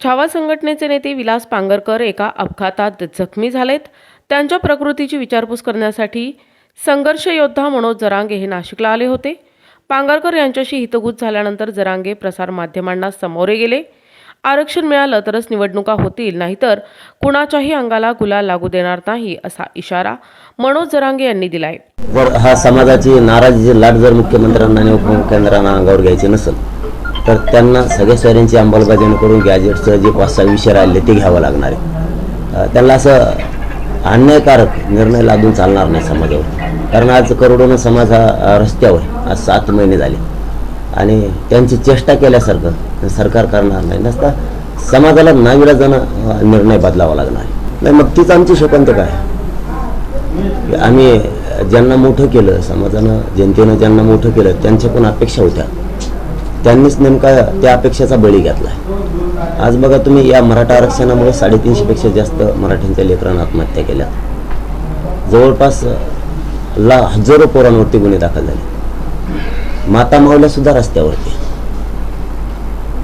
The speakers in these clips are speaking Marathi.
छावा संघटनेचे नेते विलास पांगरकर एका अपघातात जखमी झालेत. त्यांच्या प्रकृतीची विचारपूस करण्यासाठी संघर्ष योद्धा मनोज जरांगे हे नाशिकला आले होते. पांगरकर यांच्याशी हितगुज झाल्यानंतर जरांगे प्रसारमाध्यमांना समोरे गेले. आरक्षण मिळालं तरच निवडणुका होतील नाहीतर कुणाच्याही अंगाला गुलाल लागू देणार नाही असा इशारा मनोज जरांगे यांनी दिलाय. हा समाजाची नाराजी लाट जर मुख्यमंत्र्यांना आणि उपमुख्यमंत्र्यांना अंगावर घ्यायची नसेल तर त्यांना सगळ्या सोयऱ्यांची अंमलबजावणी करून गॅजेटचं जे पाच सहा विषय राहिले ते घ्यावं लागणार आहे. त्यांना असं अन्यायकारक निर्णय लादून चालणार नाही समाजावर. कारण आज करोडोनं समाज हा रस्त्यावर आज सात महिने झाले. आणि त्यांची चेष्टा केल्यासारखं सरकार करणार नाही. नसता समाजाला नाविलाजानं निर्णय बदलावा लागणार आहे. नाही मग तीच आमची शोकांतिका काय? आम्ही ज्यांना मोठं केलं समाजानं जनतेनं ज्यांना मोठं केलं त्यांच्या पण अपेक्षा होत्या. त्यांनीच नेमका त्या अपेक्षेचा बळी घेतला आज बघा तुम्ही या मराठा आरक्षणामुळे साडेतीनशेपेक्षा जास्त मराठ्यांच्या लेकरांना आत्महत्या केल्या. जवळपास ला हजारो पोरांवरती गुन्हे दाखल झाले. माता मावल्या सुद्धा रस्त्यावरती.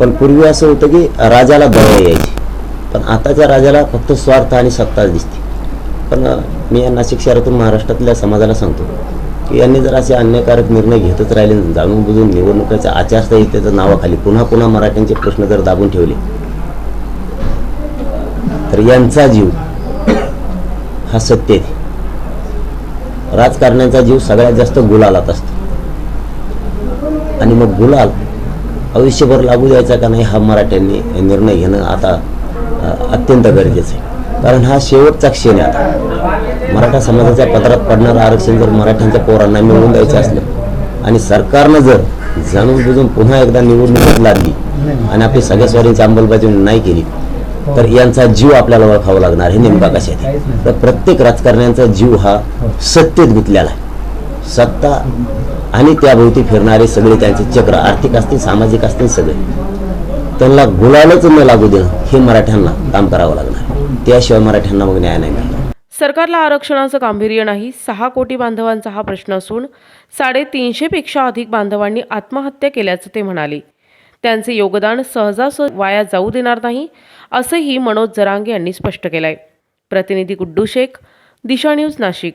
पण पूर्वी असं होतं की राजाला दया यायची. पण आताच्या राजाला फक्त स्वार्थ आणि सत्ताच दिसते. पण मी या नाशिक शहरातून महाराष्ट्रातल्या समाजाला सांगतो. की यांनी जर असे अन्यायकारक निर्णय घेतच राहिले जाणून बुजून निवडणुकीच्या आचारसंहितेच्या नावाखाली पुन्हा पुन्हा मराठ्यांचे प्रश्न जर दाबून ठेवले तर यांचा जीव हा सत्य आहे. राजकारण्यांचा जीव सगळ्यात जास्त गुलालात असतो. आणि मग गुलाल आयुष्यभर लागू द्यायचा का नाही हा मराठ्यांनी निर्णय घेणं आता अत्यंत गरजेचं आहे. कारण हा शेवटचा क्षण आहे आता. मराठा समाजाच्या पत्रात पडणारं आरक्षण जर मराठ्यांच्या पोरांना मिळवून द्यायचं असलं आणि सरकारनं जर जाणून बुजून पुन्हा एकदा निवडणूक लागली आणि आपली सगळ्या स्वारींची अंमलबजावणी नाही केली तर यांचा जीव आपल्याला ओळखावा लागणार हे नेमका कशा तर प्रत्येक राजकारण्यांचा जीव हा सत्तेत गुंतलेला आहे. सत्ता आणि त्याभोवती फिरणारे सगळे त्यांचे चक्र आर्थिक असतील सामाजिक असतील सगळे त्यांना गुलालच न लागू देणं हे मराठ्यांना काम करावं लागणार. त्याशिवाय मराठ्यांना मग न्याय नाही मिळणार. सरकारला आरक्षणाचं गांभीर्य नाही सहा कोटी बांधवांचा हा प्रश्न असून साडेतीनशेपेक्षा अधिक बांधवांनी आत्महत्या केल्याचं ते म्हणाले. त्यांचे योगदान सहजासहज वाया जाऊ देणार नाही असंही मनोज जरांगे यांनी स्पष्ट केलंय. प्रतिनिधी गुड्डू शेख दिशा न्यूज नाशिक.